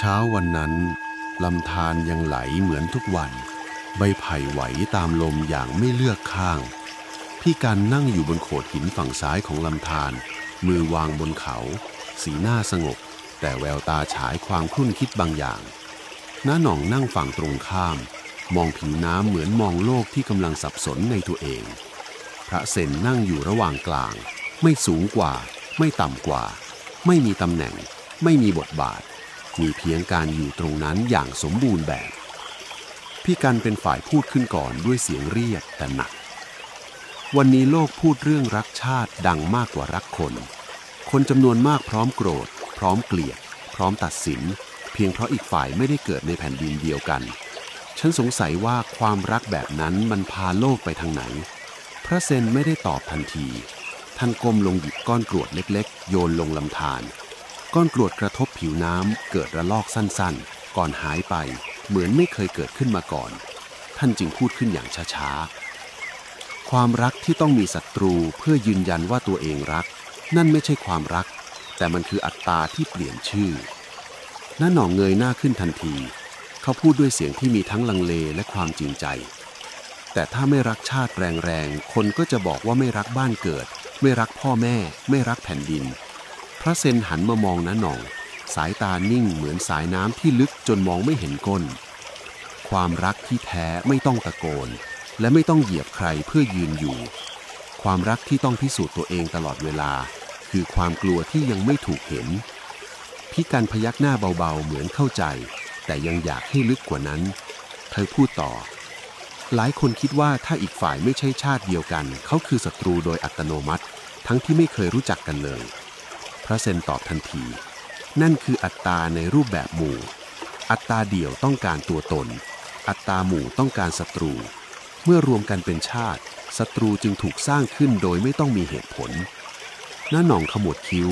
เช้าวันนั้นลำธารยังไหลเหมือนทุกวัน ใบไผ่ไหวตามลมอย่างไม่เลือกข้าง พี่การนั่งอยู่บนโขดหินฝั่งซ้ายของลำธารมือวางบนเขา สีหน้าสงบ แต่แววตาฉายความครุ่นคิดบางอย่างน้าหน่องนั่งฝั่งตรงข้าม มองผิวน้ำเหมือนมองโลกที่กำลังสับสนในตัวเอง พระเซนนั่งอยู่ระหว่างกลาง ไม่สูงกว่า ไม่ต่ำกว่า ไม่มีตำแหน่ง ไม่มีบทบาท มีเพียงการอยู่ตรงนั้นอย่างสมบูรณ์แบบ พี่กันเป็นฝ่ายพูดขึ้นก่อนด้วยเสียงเรียบแต่หนัก วันนี้โลกพูดเรื่องรักชาติดังมากกว่ารักคน คนจำนวนมากพร้อมโกรธ พร้อมเกลียด พร้อมตัดสิน เพียงเพราะอีกฝ่ายไม่ได้เกิดในแผ่นดินเดียวกัน ฉันสงสัยว่าความรักแบบนั้นมันพาโลกไปทางไหน พระเซนไม่ได้ตอบทันที ท่านก้มลงหยิบก้อนกรวดเล็ก ๆ โยนลงลำธาร ก้อนกรวดกระทบผิวน้ำเกิดระลอกสั้นๆ ก่อนหายไป เหมือนไม่เคยเกิดขึ้นมาก่อน ท่านจึงพูดขึ้นอย่างช้าๆ ความรักที่ต้องมีศัตรูเพื่อยืนยันว่าตัวเองรัก นั่นไม่ใช่ความรัก แต่มันคืออัตตาที่เปลี่ยนชื่อน้าหน่องเงยหน้าขึ้นทันที เขาพูดด้วยเสียงที่มีทั้งลังเลและความจริงใจ แต่ถ้าไม่รักชาติแรงๆ คนก็จะบอกว่าไม่รักบ้านเกิด ไม่รักพ่อแม่ ไม่รักแผ่นดิน พระเซนหันมามองน้าหน่อง สายตานิ่งเหมือนสายน้ำที่ลึกจนมองไม่เห็นก้น ความรักที่แท้ไม่ต้องตะโกน และไม่ต้องเหยียบใครเพื่อยืนอยู่ ความรักที่ต้องพิสูจน์ตัวเองตลอดเวลา คือความกลัวที่ยังไม่ถูกเห็นพี่กันพยักหน้าเบาๆเหมือนเข้าใจ แต่ยังอยากให้ลึกกว่านั้น เธอพูดต่อ หลายคนคิดว่าถ้าอีกฝ่ายไม่ใช่ชาติเดียวกัน เขาคือศัตรูโดยอัตโนมัติ ทั้งที่ไม่เคยรู้จักกันเลย ระเซนตอบทันที นั่นคืออัตตาในรูปแบบหมู่ อัตตาเดี่ยวต้องการตัวตน อัตตาหมู่ต้องการศัตรู เมื่อรวมกันเป็นชาติศัตรูจึงถูกสร้างขึ้นโดยไม่ต้องมีเหตุผลน้าหน่องขมวดคิ้ว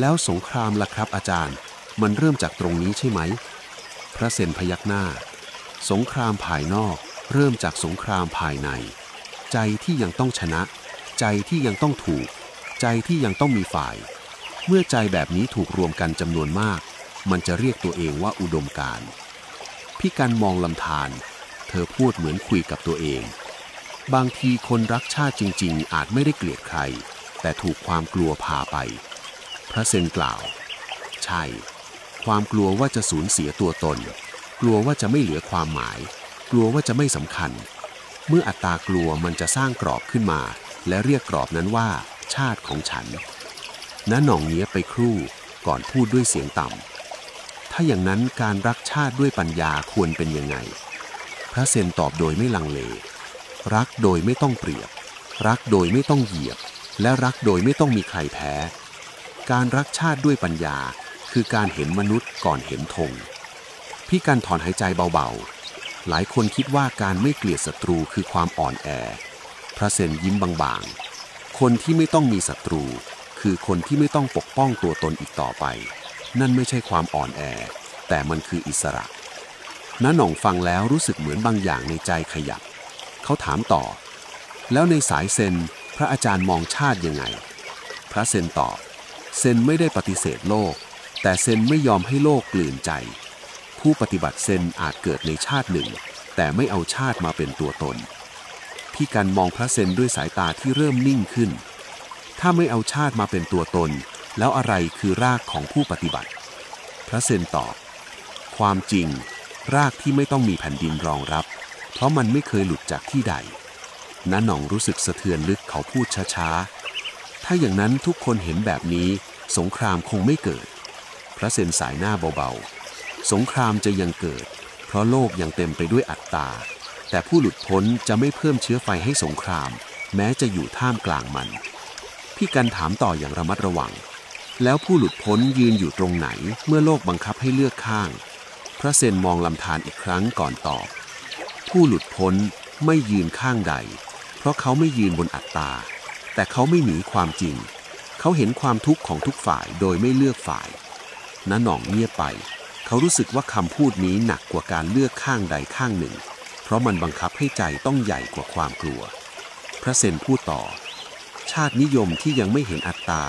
แล้วสงครามล่ะครับอาจารย์ มันเริ่มจากตรงนี้ใช่ไหม พระเซนพยักหน้า สงครามภายนอกเริ่มจากสงครามภายใน ใจที่ยังต้องชนะ ใจที่ยังต้องถูก ใจที่ยังต้องมีฝ่าย เมื่อใจแบบนี้ถูกรวมกันจำนวนมาก มันจะเรียกตัวเองว่าอุดมการพี่กันมองลำธารเธอพูดเหมือนคุยกับตัวเอง บางทีคนรักชาติจริง ๆ อาจไม่ได้เกลียดใคร แต่ถูกความกลัวพาไป พระเซนกล่าว ใช่ ความกลัวว่าจะสูญเสียตัวตน กลัวว่าจะไม่เหลือความหมาย กลัวว่าจะไม่สำคัญ เมื่ออัตตากลัวมันจะสร้างกรอบขึ้นมา และเรียกกรอบนั้นว่า ชาติของฉัน น้าหน่องเนี้ยไปครู่ก่อนพูดด้วยเสียงต่ำ ถ้าอย่างนั้นการรักชาติด้วยปัญญาควรเป็นยังไง พระเซนตอบโดยไม่ลังเล รักโดยไม่ต้องเปรียบ รักโดยไม่ต้องเหยียบ และรักโดยไม่ต้องมีใครแพ้ การรักชาติด้วยปัญญาคือการเห็นมนุษย์ก่อนเห็นธง พี่การถอนหายใจเบาๆ หลายคนคิดว่าการไม่เกลียดศัตรูคือความอ่อนแอ พระเซนยิ้มบางๆ คนที่ไม่ต้องมีศัตรู คือคนที่ไม่ต้องปกป้องตัวตนอีกต่อไป นั่นไม่ใช่ความอ่อนแอ แต่มันคืออิสระน้าหน่องฟังแล้วรู้สึกเหมือนบางอย่างในใจขยับ เขาถามต่อ แล้วในสายเซนพระอาจารย์มองชาติยังไง พระเซนตอบ เซนไม่ได้ปฏิเสธโลก แต่เซนไม่ยอมให้โลกกลืนใจ ผู้ปฏิบัติเซนอาจเกิดในชาติหนึ่ง แต่ไม่เอาชาติมาเป็นตัวตน พี่กันมองพระเซนด้วยสายตาที่เริ่มนิ่งขึ้น ถ้าไม่เอาชาติมาเป็นตัวตน แล้วอะไรคือรากของผู้ปฏิบัติ พระเซนตอบ ความจริง รากที่ไม่ต้องมีแผ่นดินรองรับ เพราะมันไม่เคยหลุดจากที่ใดน้าหน่องรู้สึกสะเทือนลึกเขาพูดช้าๆ ถ้าอย่างนั้นทุกคนเห็นแบบนี้ สงครามคงไม่เกิด พระเซนสายหน้าเบาๆ สงครามจะยังเกิด เพราะโลกยังเต็มไปด้วยอัตตา แต่ผู้หลุดพ้นจะไม่เพิ่มเชื้อไฟให้สงคราม แม้จะอยู่ท่ามกลางมัน พี่กันถามต่ออย่างระมัดระวัง แล้วผู้หลุดพ้นยืนอยู่ตรงไหนเมื่อโลกบังคับให้เลือกข้าง พระเซนมองลำธารอีกครั้งก่อนตอบ ผู้หลุดพ้นไม่ยืนข้างใด เพราะเขาไม่ยืนบนอัตตา แต่เขาไม่หนีความจริง เขาเห็นความทุกข์ของทุกฝ่ายโดยไม่เลือกฝ่ายน้าหน่องเงียบไป เขารู้สึกว่าคำพูดนี้หนักกว่าการเลือกข้างใดข้างหนึ่ง เพราะมันบังคับให้ใจต้องใหญ่กว่าความกลัว พระเซนพูดต่อ ชาตินิยมที่ยังไม่เห็นอัตตา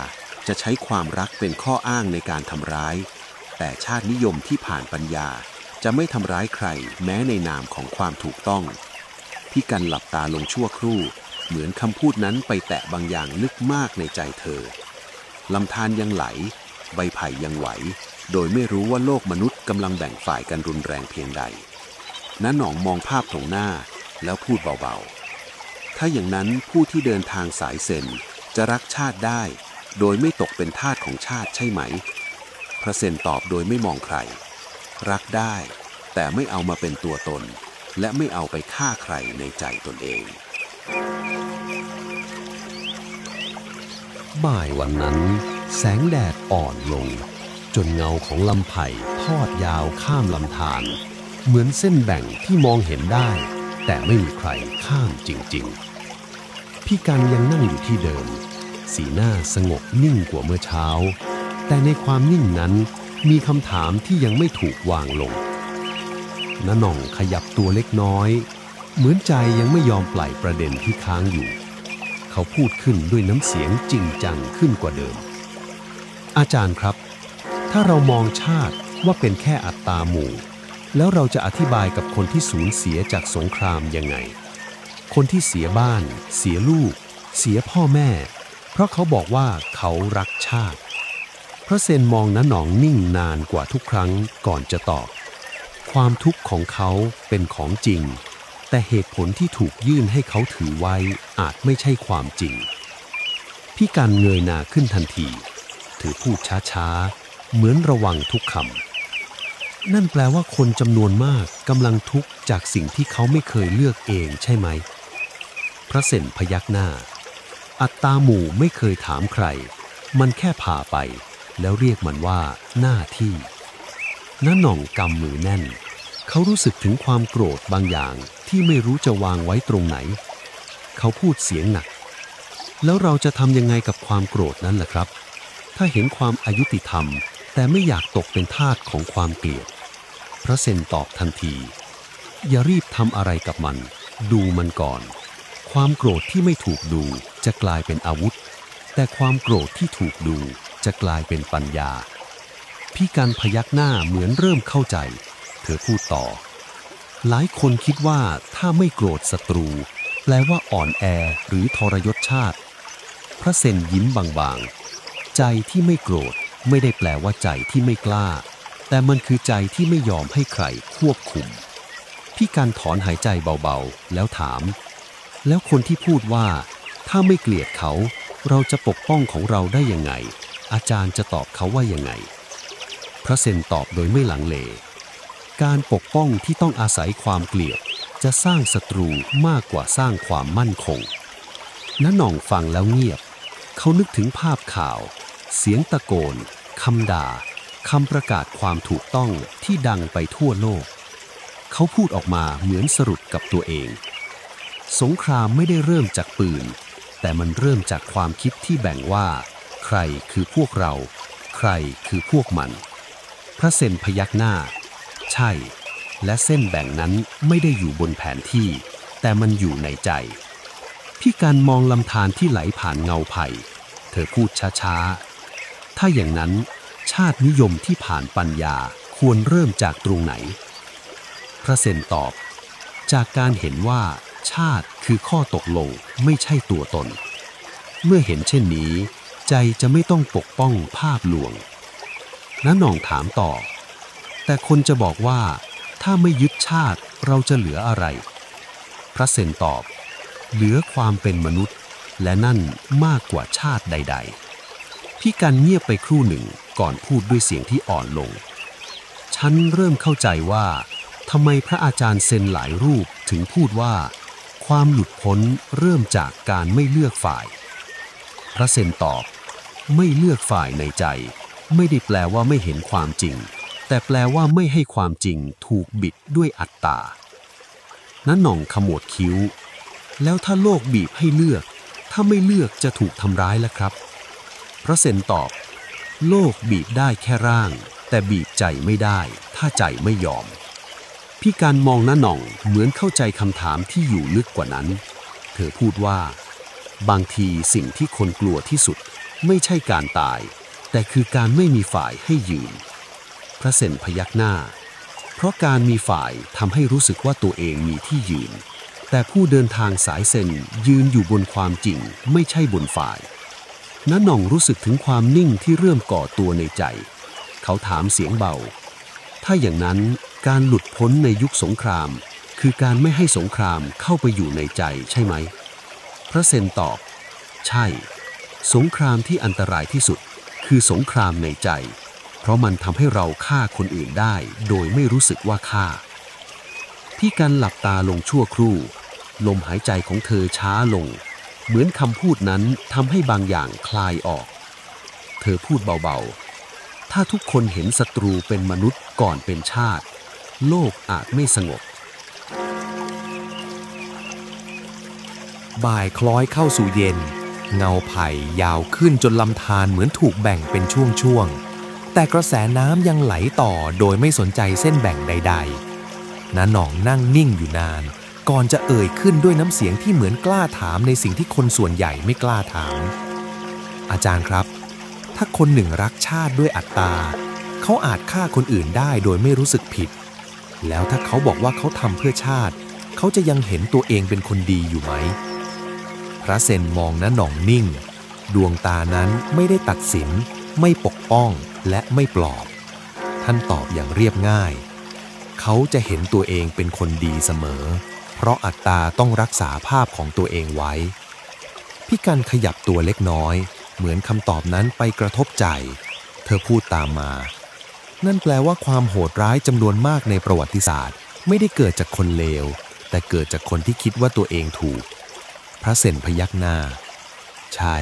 จะใช้ความรักเป็นข้ออ้างในการทำร้าย แต่ชาตินิยมที่ผ่านปัญญาจะไม่ทำร้ายใครแม้ในนามของความถูกต้อง พี่กันหลับตาลงชั่วครู่ เหมือนคำพูดนั้นไปแตะบางอย่างลึกมากในใจเธอลำธารยังไหล ใบไผ่ยังไหว โดยไม่รู้ว่าโลกมนุษย์กำลังแบ่งฝ่ายกันรุนแรงเพียงใดน้าหนองมองภาพตรงหน้าแล้วพูดเบาๆ ถ้าอย่างนั้นผู้ที่เดินทางสายเซนจะรักชาติได้ โดยไม่ตกเป็นทาสของชาติใช่ไหม พระเซนตอบโดยไม่มองใคร รักได้ แต่ไม่เอามาเป็นตัวตน และไม่เอาไปฆ่าใครในใจตนเอง บ่ายวันนั้น แสงแดดอ่อนลง จนเงาของลำไผ่ทอดยาวข้ามลำธารเหมือนเส้นแบ่งที่มองเห็นได้ แต่ไม่มีใครข้ามจริง ๆ พี่กันยังนั่งอยู่ที่เดิม สีหน้าสงบนิ่งกว่าเมื่อเช้า แต่ในความนิ่งนั้นมีคำถามที่ยังไม่ถูกวางลงน้าหน่องขยับตัวเล็กน้อย เหมือนใจยังไม่ยอมปล่อยประเด็นที่ค้างอยู่ เขาพูดขึ้นด้วยน้ำเสียงจริงจังขึ้นกว่าเดิม อาจารย์ครับ ถ้าเรามองชาติว่าเป็นแค่อัตตาหมู่ แล้วเราจะอธิบายกับคนที่สูญเสียจากสงครามยังไง คนที่เสียบ้าน เสียลูก เสียพ่อแม่ เพราะเขาบอกว่าเขารักชาติ พระเซนมองน้าหนองนิ่งนานกว่าทุกครั้งก่อนจะตอบ ความทุกข์ของเขาเป็นของจริง แต่เหตุผลที่ถูกยื่นให้เขาถือไว้อาจไม่ใช่ความจริง พี่กันเงยหน้าขึ้นทันที ถือพูดช้าๆ เหมือนระวังทุกคำ นั่นแปลว่าคนจำนวนมากกำลังทุกข์จากสิ่งที่เขาไม่เคยเลือกเองใช่ไหม พระเซนพยักหน้า อัตตาหมู่ไม่เคยถามใคร มันแค่พาไป แล้วเรียกมันว่า หน้าที่น้าหน่องกำมือแน่น เขารู้สึกถึงความโกรธบางอย่างที่ไม่รู้จะวางไว้ตรงไหน เขาพูดเสียงหนัก แล้วเราจะทำยังไงกับความโกรธนั้นล่ะครับ ถ้าเห็นความอายุติธรรม แต่ไม่อยากตกเป็นทาสของความเกลียด พระเซนตอบทันที อย่ารีบทำอะไรกับมัน ดูมันก่อน ความโกรธที่ไม่ถูกดูจะกลายเป็นอาวุธ แต่ความโกรธที่ถูกดูจะกลายเป็นปัญญา พี่กันพยักหน้าเหมือนเริ่มเข้าใจ เธอพูดต่อ หลายคนคิดว่าถ้าไม่โกรธศัตรู แปลว่าอ่อนแอหรือทรยศชาติ พระเซนยิ้มบางๆ ใจที่ไม่โกรธไม่ได้แปลว่าใจที่ไม่กล้า แต่มันคือใจที่ไม่ยอมให้ใครควบคุม พี่การถอนหายใจเบาๆ แล้วถาม แล้วคนที่พูดว่า ถ้าไม่เกลียดเขา เราจะปกป้องของเราได้ยังไง อาจารย์จะตอบเขาว่ายังไง พระเซนตอบโดยไม่หลังเล การปกป้องที่ต้องอาศัยความเกลียดจะสร้างศัตรูมากกว่าสร้างความมั่นคงน้าหน่องฟังแล้วเงียบ เขานึกถึงภาพข่าว เสียงตะโกนคำด่า คำประกาศความถูกต้องที่ดังไปทั่วโลก เขาพูดออกมาเหมือนสรุปกับตัวเอง สงครามไม่ได้เริ่มจากปืน แต่มันเริ่มจากความคิดที่แบ่งว่า ใครคือพวกเรา ใครคือพวกมัน พระเซนพยักหน้า ใช่ และเส้นแบ่งนั้นไม่ได้อยู่บนแผนที่ แต่มันอยู่ในใจ พี่การมองลำธารที่ไหลผ่านเงาไผ่ เธอพูดช้าๆ ถ้าอย่างนั้น ชาตินิยมที่ผ่านปัญญาควรเริ่มจากตรงไหน พระเซนตอบ จากการเห็นว่า ชาติคือข้อตกลงไม่ใช่ตัวตน เมื่อเห็นเช่นนี้ ใจจะไม่ต้องปกป้องภาพลวงน้าหน่องถามต่อ แต่คนจะบอกว่า ถ้าไม่ยึดชาติเราจะเหลืออะไร พระเซนตอบ เหลือความเป็นมนุษย์ และนั่นมากกว่าชาติใด ๆ พี่กันเงียบไปครู่หนึ่ง ก่อนพูดด้วยเสียงที่อ่อนลง ฉันเริ่มเข้าใจว่าทำไมพระอาจารย์เซนหลายรูปถึงพูดว่า ความหลุดพ้นเริ่มจากการไม่เลือกฝ่าย พระเซนตอบ ไม่เลือกฝ่ายในใจ ไม่ได้แปลว่าไม่เห็นความจริง แต่แปลว่าไม่ให้ความจริงถูกบิดด้วยอัตตานั้นหน่องขมวดคิ้ว แล้วถ้าโลกบีบให้เลือก ถ้าไม่เลือกจะถูกทำร้ายแล้วครับ พระเซนตอบ โลกบีบได้แค่ร่าง แต่บีบใจไม่ได้ ถ้าใจไม่ยอม พี่การมองน้าหน่องเหมือนเข้าใจคำถามที่อยู่ลึกกว่านั้น เธอพูดว่า บางทีสิ่งที่คนกลัวที่สุด ไม่ใช่การตาย แต่คือการไม่มีฝ่ายให้ยืน พระเซนพยักหน้า เพราะการมีฝ่ายทำให้รู้สึกว่าตัวเองมีที่ยืน แต่ผู้เดินทางสายเซนยืนอยู่บนความจริงไม่ใช่บนฝ่าย น้าหน่องรู้สึกถึงความนิ่งที่เริ่มก่อตัวในใจ เขาถามเสียงเบา ถ้าอย่างนั้นการหลุดพ้นในยุคสงคราม คือการไม่ให้สงครามเข้าไปอยู่ในใจใช่ไหม พระเซนตอบ ใช่ สงครามที่อันตรายที่สุด คือสงครามในใจ เพราะมันทำให้เราฆ่าคนอื่นได้ โดยไม่รู้สึกว่าฆ่า พี่กันหลับตาลงชั่วครู่ ลมหายใจของเธอช้าลง เหมือนคำพูดนั้นทำให้บางอย่างคลายออก เธอพูดเบาๆ ถ้าทุกคนเห็นศัตรูเป็นมนุษย์ก่อนเป็นชาติ โลกอาจไม่สงบ บ่ายคล้อยเข้าสู่เย็น เงาไผ่ยาวขึ้นจนลำธารเหมือนถูกแบ่งเป็นช่วงๆ แต่กระแสน้ำยังไหลต่อโดยไม่สนใจเส้นแบ่งใดๆน้าหน่องนั่งนิ่งอยู่นาน ก่อนจะเอ่ยขึ้นด้วยน้ำเสียงที่เหมือนกล้าถามในสิ่งที่คนส่วนใหญ่ไม่กล้าถาม อาจารย์ครับ ถ้าคนหนึ่งรักชาติด้วยอัตตา เขาอาจฆ่าคนอื่นได้โดยไม่รู้สึกผิด แล้วถ้าเขาบอกว่าเขาทำเพื่อชาติ เขาจะยังเห็นตัวเองเป็นคนดีอยู่ไหม พระเซนมองน้าหน่องนิ่ง ดวงตานั้นไม่ได้ตัดสิน ไม่ปกป้องและไม่ปลอบ ท่านตอบอย่างเรียบง่าย เขาจะเห็นตัวเองเป็นคนดีเสมอ ราะอัตตาต้องรักษาภาพของตัวเองไว้ พี่กันขยับตัวเล็กน้อย เหมือนคำตอบนั้นไปกระทบใจ เธอพูดตามมา นั่นแปลว่าความโหดร้ายจำนวนมากในประวัติศาสตร์ ไม่ได้เกิดจากคนเลว แต่เกิดจากคนที่คิดว่าตัวเองถูก พระเซนพยักหน้า ใช่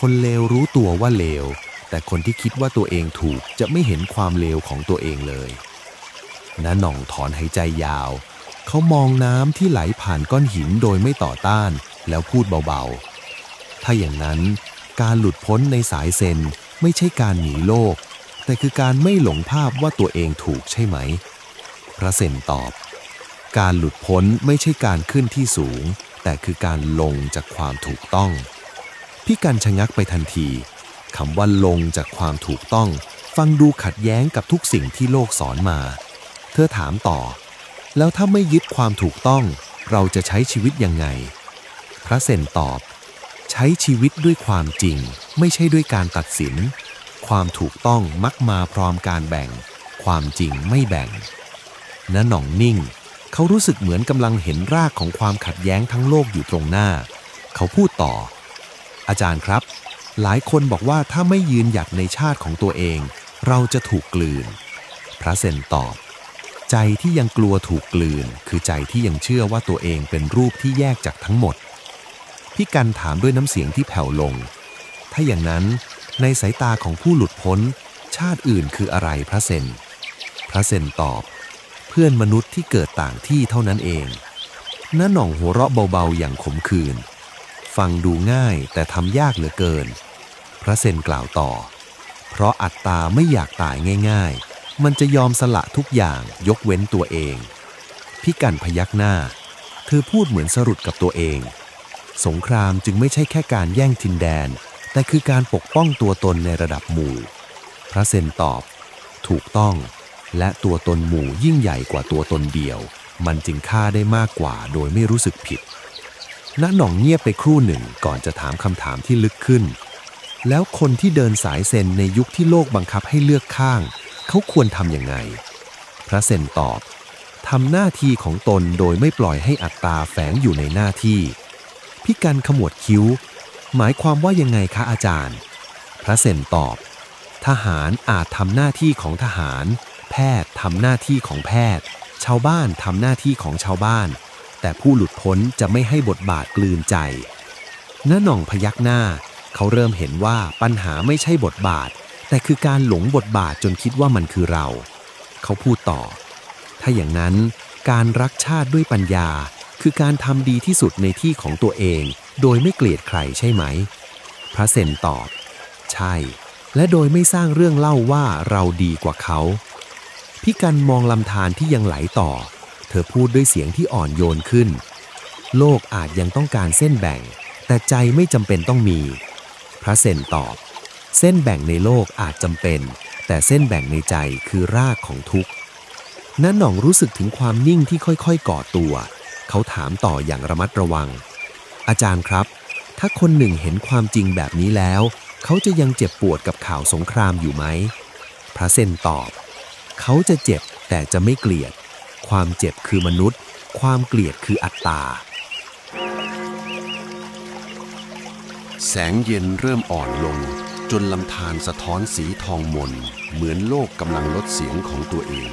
คนเลวรู้ตัวว่าเลว แต่คนที่คิดว่าตัวเองถูกจะไม่เห็นความเลวของตัวเองเลยน้าหน่องถอนหายใจยาว เขามองน้ำที่ไหลผ่านก้อนหินโดยไม่ต่อต้าน แล้วพูดเบาๆ ถ้าอย่างนั้น การหลุดพ้นในสายเซนไม่ใช่การหนีโลก แต่คือการไม่หลงภาพว่าตัวเองถูกใช่ไหม พระเซนตอบ การหลุดพ้นไม่ใช่การขึ้นที่สูง แต่คือการลงจากความถูกต้อง พี่กันชะงักไปทันทีคำว่าลงจากความถูกต้อง ฟังดูขัดแย้งกับทุกสิ่งที่โลกสอนมา เธอถามต่อ แล้วถ้าไม่ยึดความถูกต้อง เราจะใช้ชีวิตยังไง พระเซนตอบ ใช้ชีวิตด้วยความจริง ไม่ใช่ด้วยการตัดสิน ความถูกต้องมักมาพร้อมการแบ่ง ความจริงไม่แบ่งณหน่องนิ่ง เขารู้สึกเหมือนกำลังเห็นรากของความขัดแย้งทั้งโลกอยู่ตรงหน้า เขาพูดต่อ อาจารย์ครับ หลายคนบอกว่าถ้าไม่ยืนหยัดในชาติของตัวเอง เราจะถูกกลืน พระเซนตอบ ใจที่ยังกลัวถูกกลืน คือใจที่ยังเชื่อว่าตัวเองเป็นรูปที่แยกจากทั้งหมด พี่กันถามด้วยน้ำเสียงที่แผ่วลง ถ้าอย่างนั้นในสายตาของผู้หลุดพ้น ชาติอื่นคืออะไรพระเซนพระเซนตอบ เพื่อนมนุษย์ที่เกิดต่างที่เท่านั้นเองน้าหน่องหัวเราะเบาๆอย่างขมขื่นฟังดูง่ายแต่ทำยากเหลือเกิน พระเซนกล่าวต่อ เพราะอัตตาไม่อยากตายง่าย ๆ มันจะยอมสละทุกอย่างยกเว้นตัวเอง พี่กันพยักหน้า เธอพูดเหมือนสรุปกับตัวเอง สงครามจึงไม่ใช่แค่การแย่งทินแดน แต่คือการปกป้องตัวตนในระดับหมู่ พระเซนตอบ ถูกต้อง และตัวตนหมู่ยิ่งใหญ่กว่าตัวตนเดียว มันจึงฆ่าได้มากกว่าโดยไม่รู้สึกผิดณหน่องเงียบไปครู่หนึ่งก่อนจะถามคำถามที่ลึกขึ้น แล้วคนที่เดินสายเซนในยุคที่โลกบังคับให้เลือกข้าง เขาควรทำยังไง พระเซนตอบทำหน้าที่ของตนโดยไม่ปล่อยให้อัตตาแฝงอยู่ในหน้าที่พี่กันขมวดคิ้ว หมายความว่ายังไงคะอาจารย์ พระเซนตอบ ทหารอาจทำหน้าที่ของทหาร แพทย์ทำหน้าที่ของแพทย์ ชาวบ้านทำหน้าที่ของชาวบ้าน แต่ผู้หลุดพ้นจะไม่ให้บทบาทกลืนใจน้าหน่องพยักหน้า เขาเริ่มเห็นว่าปัญหาไม่ใช่บทบาท แต่คือการหลงบทบาทจนคิดว่ามันคือเรา เขาพูดต่อ ถ้าอย่างนั้นการรักชาติด้วยปัญญา คือการทำดีที่สุดในที่ของตัวเอง โดยไม่เกลียดใครใช่ไหม พระเซนตอบ ใช่ และโดยไม่สร้างเรื่องเล่าว่าเราดีกว่าเขาพี่กันมองลำธารที่ยังไหลต่อ เธอพูดด้วยเสียงที่อ่อนโยนขึ้น โลกอาจยังต้องการเส้นแบ่ง แต่ใจไม่จำเป็นต้องมี พระเซนตอบ เส้นแบ่งในโลกอาจจำเป็น แต่เส้นแบ่งในใจคือรากของทุกข์น้าหน่องรู้สึกถึงความนิ่งที่ค่อยๆ ก่อตัว เขาถามต่ออย่างระมัดระวัง อาจารย์ครับ ถ้าคนหนึ่งเห็นความจริงแบบนี้แล้ว เขาจะยังเจ็บปวดกับข่าวสงครามอยู่ไหม พระเซนตอบ เขาจะเจ็บแต่จะไม่เกลียด ความเจ็บคือมนุษย์ ความเกลียดคืออัตตา แสงเย็นเริ่มอ่อนลง จนลำธารสะท้อนสีทองมน เหมือนโลกกำลังลดเสียงของตัวเอง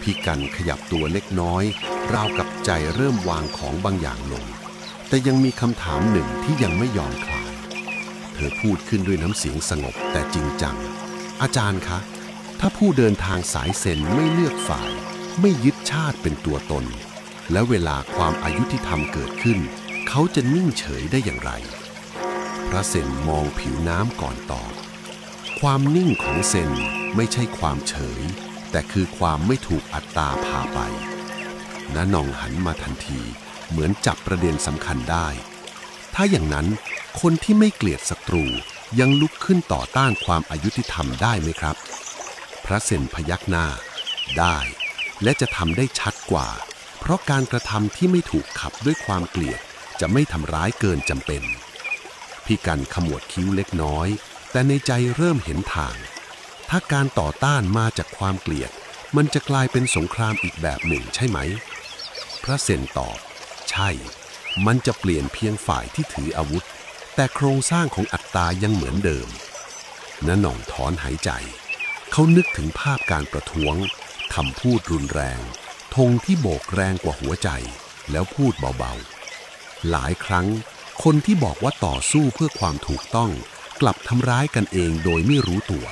พี่กันขยับตัวเล็กน้อย ราวกับใจเริ่มวางของบางอย่างลง แต่ยังมีคำถามหนึ่งที่ยังไม่ยอมคลาย เธอพูดขึ้นด้วยน้ำเสียงสงบแต่จริงจัง อาจารย์คะ ถ้าผู้เดินทางสายเซนไม่เลือกฝ่าย ไม่ยึดชาติเป็นตัวตน และเวลาความอายุที่ธรรมเกิดขึ้น เขาจะนิ่งเฉยได้อย่างไร พระเซนมองผิวน้ำก่อนตอบ ความนิ่งของเซนไม่ใช่ความเฉย แต่คือความไม่ถูกอัตตาพาไปน้านองหันมาทันที เหมือนจับประเด็นสำคัญได้ ถ้าอย่างนั้นคนที่ไม่เกลียดศัตรูยังลุกขึ้นต่อต้านความอายุติธรรมได้ไหมครับ พระเซนพยักหน้า ได้ และจะทำได้ชัดกว่า เพราะการกระทำที่ไม่ถูกขับด้วยความเกลียดจะไม่ทำร้ายเกินจำเป็น พี่กันขมวดคิ้วเล็กน้อย แต่ในใจเริ่มเห็นทาง ถ้าการต่อต้านมาจากความเกลียด มันจะกลายเป็นสงครามอีกแบบหนึ่งใช่ไหม พระเซนตอบ ใช่ มันจะเปลี่ยนเพียงฝ่ายที่ถืออาวุธ แต่โครงสร้างของอัตตายังเหมือนเดิมน้าหน่องถอนหายใจ เขานึกถึงภาพการประท้วงคำพูดรุนแรงธงที่โบกแรงกว่าหัวใจ แล้วพูดเบาๆ หลายครั้ง คนที่บอกว่าต่อสู้เพื่อความถูกต้อง กลับทำร้ายกันเองโดยไม่รู้ตัว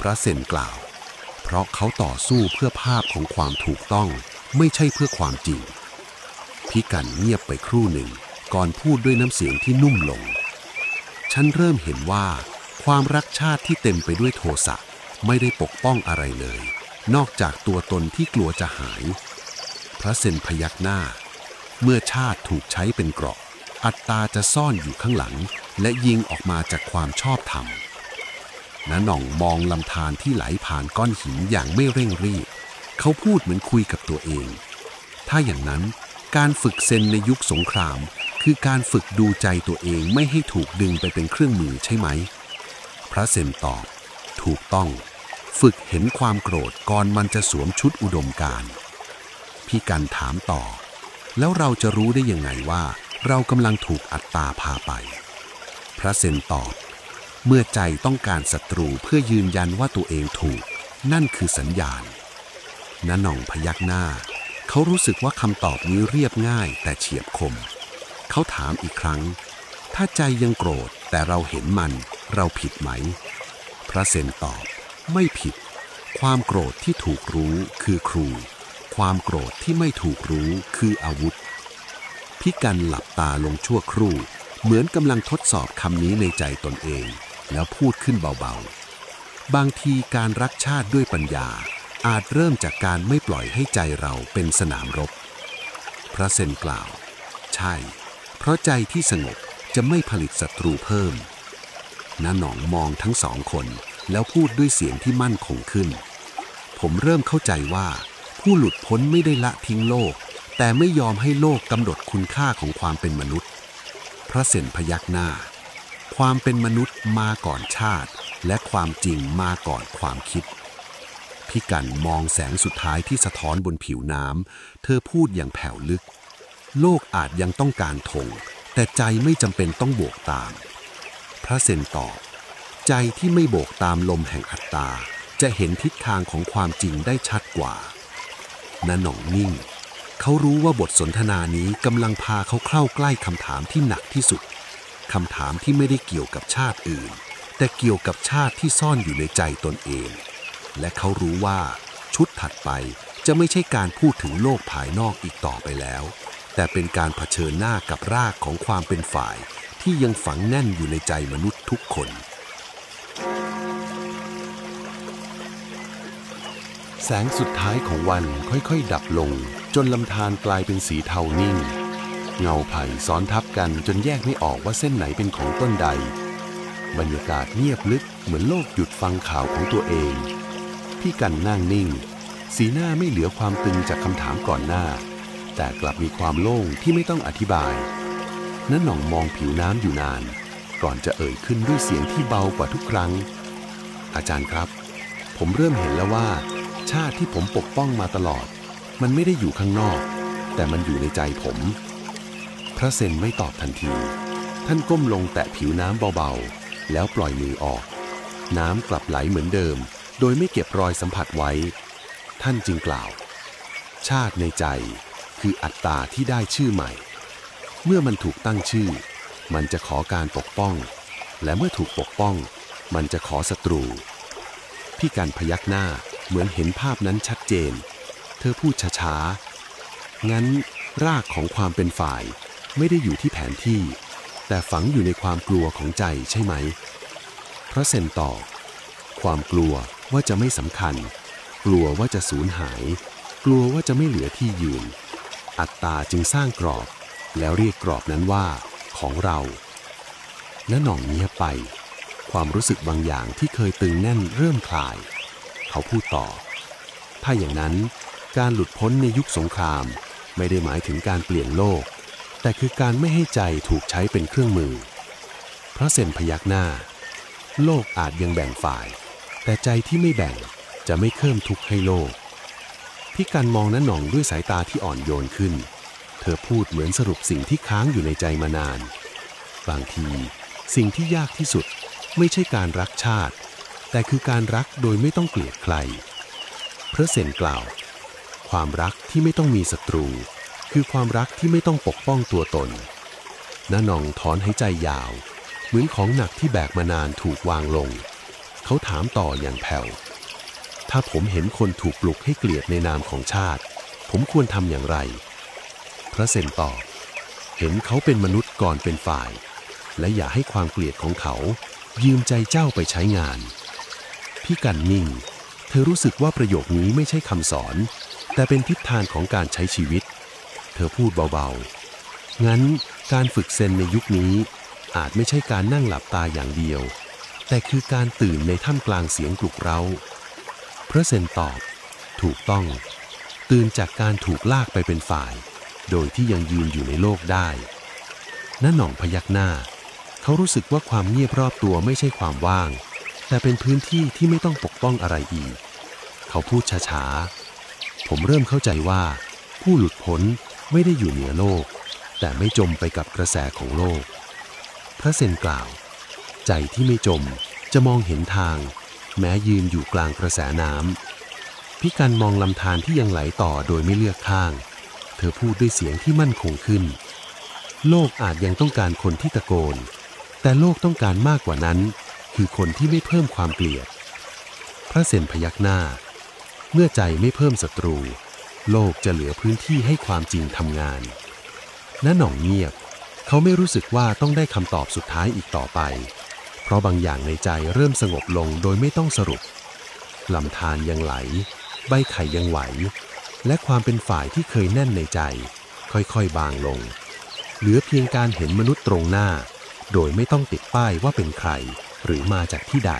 พระเซนกล่าว เพราะเขาต่อสู้เพื่อภาพของความถูกต้อง ไม่ใช่เพื่อความจริงพี่กันเงียบไปครู่หนึ่ง ก่อนพูดด้วยน้ำเสียงที่นุ่มลง ฉันเริ่มเห็นว่า ความรักชาติที่เต็มไปด้วยโทสะไม่ได้ปกป้องอะไรเลย นอกจากตัวตนที่กลัวจะหาย พระเซนพยักหน้า เมื่อชาติถูกใช้เป็นเกราะ อัตตาจะซ่อนอยู่ข้างหลัง และยิงออกมาจากความชอบธรรมน้าหน่องมองลำธารที่ไหลผ่านก้อนหินอย่างไม่เร่งรีบ เขาพูดเหมือนคุยกับตัวเอง ถ้าอย่างนั้นการฝึกเซนในยุคสงคราม คือการฝึกดูใจตัวเองไม่ให้ถูกดึงไปเป็นเครื่องมือใช่ไหม พระเซนตอบ ถูกต้อง ฝึกเห็นความโกรธก่อนมันจะสวมชุดอุดมการพี่กันถามต่อ แล้วเราจะรู้ได้ยังไงว่า เรากำลังถูกอัตตาพาไป พระเซนตอบ เมื่อใจต้องการศัตรูเพื่อยืนยันว่าตัวเองถูก นั่นคือสัญญาณน้าหน่องพยักหน้า เขารู้สึกว่าคำตอบนี้เรียบง่ายแต่เฉียบคม เขาถามอีกครั้ง ถ้าใจยังโกรธแต่เราเห็นมัน เราผิดไหม พระเซนตอบ ไม่ผิด ความโกรธที่ถูกรู้คือครู ความโกรธที่ไม่ถูกรู้คืออาวุธ พิกันหลับตาลงชั่วครู่ เหมือนกำลังทดสอบคำนี้ในใจตนเอง แล้วพูดขึ้นเบาๆ บางทีการรักชาติด้วยปัญญา อาจเริ่มจากการไม่ปล่อยให้ใจเราเป็นสนามรบ พระเซนกล่าว ใช่ เพราะใจที่สงบจะไม่ผลิตศัตรูเพิ่มน้าหนองมองทั้งสองคนแล้วพูดด้วยเสียงที่มั่นคงขึ้น ผมเริ่มเข้าใจว่า ผู้หลุดพ้นไม่ได้ละทิ้งโลก แต่ไม่ยอมให้โลกกำหนดคุณค่าของความเป็นมนุษย์ พระเซนพยักหน้า ความเป็นมนุษย์มาก่อนชาติ และความจริงมาก่อนความคิด พี่กันมองแสงสุดท้ายที่สะท้อนบนผิวน้ำเธอพูดอย่างแผ่วลึก โลกอาจยังต้องการธงแต่ใจไม่จำเป็นต้องโบกตาม พระเซนตอบใจที่ไม่โบกตามลมแห่งอัตตา จะเห็นทิศทางของความจริงได้ชัดกว่านหน่องนิ่ง เขารู้ว่าบทสนทนานี้กำลังพาเขาเข้าใกล้คำถามที่หนักที่สุดคำถามที่ไม่ได้เกี่ยวกับชาติอื่น แต่เกี่ยวกับชาติที่ซ่อนอยู่ในใจตนเอง และเขารู้ว่าชุดถัดไปจะไม่ใช่การพูดถึงโลกภายนอกอีกต่อไปแล้ว แต่เป็นการเผชิญหน้ากับรากของความเป็นฝ่ายที่ยังฝังแน่นอยู่ในใจมนุษย์ทุกคน แสงสุดท้ายของวันค่อยๆ ดับลง จนลำธารกลายเป็นสีเทานิ่ง เงาไผ่ซ้อนทับกันจนแยกไม่ออกว่าเส้นไหนเป็นของต้นใด บรรยากาศเงียบลึกเหมือนโลกหยุดฟังข่าวของตัวเอง พี่กันนั่งนิ่ง สีหน้าไม่เหลือความตึงจากคำถามก่อนหน้า แต่กลับมีความโล่งที่ไม่ต้องอธิบายนั่นหน่องมองผิวน้ำอยู่นาน ก่อนจะเอ่ยขึ้นด้วยเสียงที่เบากว่าทุกครั้ง อาจารย์ครับ ผมเริ่มเห็นแล้วว่า ชาติที่ผมปกป้องมาตลอด มันไม่ได้อยู่ข้างนอก แต่มันอยู่ในใจผม พระเซนไม่ตอบทันที ท่านก้มลงแตะผิวน้ำเบาๆ แล้วปล่อยมือออก น้ำกลับไหลเหมือนเดิม โดยไม่เก็บรอยสัมผัสไว้ ท่านจึงกล่าว ชาติในใจคืออัตตาที่ได้ชื่อใหม่ เมื่อมันถูกตั้งชื่อ มันจะขอการปกป้อง และเมื่อถูกปกป้อง มันจะขอศัตรู พี่การพยักหน้าเหมือนเห็นภาพนั้นชัดเจน อพูดช้าๆ งั้นรากของความเป็นฝ่ายไม่ได้อยู่ที่แผนที่ แต่ฝังอยู่ในความกลัวของใจใช่ไหม พระเซนตอบ ความกลัวว่าจะไม่สำคัญ กลัวว่าจะสูญหาย กลัวว่าจะไม่เหลือที่ยืน อัตตาจึงสร้างกรอบ แล้วเรียกกรอบนั้นว่า ของเราและหน่องเงียบไป ความรู้สึกบางอย่างที่เคยตึงแน่นเริ่มคลาย เขาพูดต่อ ถ้าอย่างนั้น การหลุดพ้นในยุคสงคราม ไม่ได้หมายถึงการเปลี่ยนโลก แต่คือการไม่ให้ใจถูกใช้เป็นเครื่องมือ พระเซนพยักหน้า โลกอาจยังแบ่งฝ่าย แต่ใจที่ไม่แบ่งจะไม่เพิ่มทุกข์ให้โลก พี่กันมองน้าหน่องด้วยสายตาที่อ่อนโยนขึ้น เธอพูดเหมือนสรุปสิ่งที่ค้างอยู่ในใจมานาน บางที สิ่งที่ยากที่สุดไม่ใช่การรักชาติ แต่คือการรักโดยไม่ต้องเกลียดใคร พระเซนกล่าว ความรักที่ไม่ต้องมีศัตรู คือความรักที่ไม่ต้องปกป้องตัวตนน้านองถอนหายใจยาว เหมือนของหนักที่แบกมานานถูกวางลง เขาถามต่ออย่างแผ่ว ถ้าผมเห็นคนถูกปลุกให้เกลียดในนามของชาติ ผมควรทำอย่างไร พระเซนตอบ เห็นเขาเป็นมนุษย์ก่อนเป็นฝ่าย และอย่าให้ความเกลียดของเขา ยืมใจเจ้าไปใช้งาน พี่กันนิ่ง เธอรู้สึกว่าประโยคนี้ไม่ใช่คำสอน แต่เป็นทิศทางของการใช้ชีวิต เธอพูดเบาๆ งั้นการฝึกเซนในยุคนี้ อาจไม่ใช่การนั่งหลับตาอย่างเดียว แต่คือการตื่นในท่ามกลางเสียงปลุกเร้า พระเซนตอบ ถูกต้อง ตื่นจากการถูกลากไปเป็นฝ่าย โดยที่ยังยืนอยู่ในโลกได้น้าหน่องพยักหน้า เขารู้สึกว่าความเงียบรอบตัวไม่ใช่ความว่าง แต่เป็นพื้นที่ที่ไม่ต้องปกป้องอะไรอีก เขาพูดช้าๆ ผมเริ่มเข้าใจว่า ผู้หลุดพ้นไม่ได้อยู่เหนือโลก แต่ไม่จมไปกับกระแสของโลก พระเซนกล่าว ใจที่ไม่จมจะมองเห็นทาง แม้ยืนอยู่กลางกระแสน้ำพิกันมองลำธารที่ยังไหลต่อโดยไม่เลือกข้าง เธอพูดด้วยเสียงที่มั่นคงขึ้น โลกอาจยังต้องการคนที่ตะโกน แต่โลกต้องการมากกว่านั้น คือคนที่ไม่เพิ่มความเกลียด พระเซนพยักหน้า เมื่อใจไม่เพิ่มศัตรู โลกจะเหลือพื้นที่ให้ความจริงทำงานณหน่องเงียบ เขาไม่รู้สึกว่าต้องได้คำตอบสุดท้ายอีกต่อไป เพราะบางอย่างในใจเริ่มสงบลงโดยไม่ต้องสรุปลำธารยังไหล ใบไข่ยังไหว และความเป็นฝ่ายที่เคยแน่นในใจ ค่อยๆบางลง เหลือเพียงการเห็นมนุษย์ตรงหน้า โดยไม่ต้องติดป้ายว่าเป็นใคร หรือมาจากที่ใด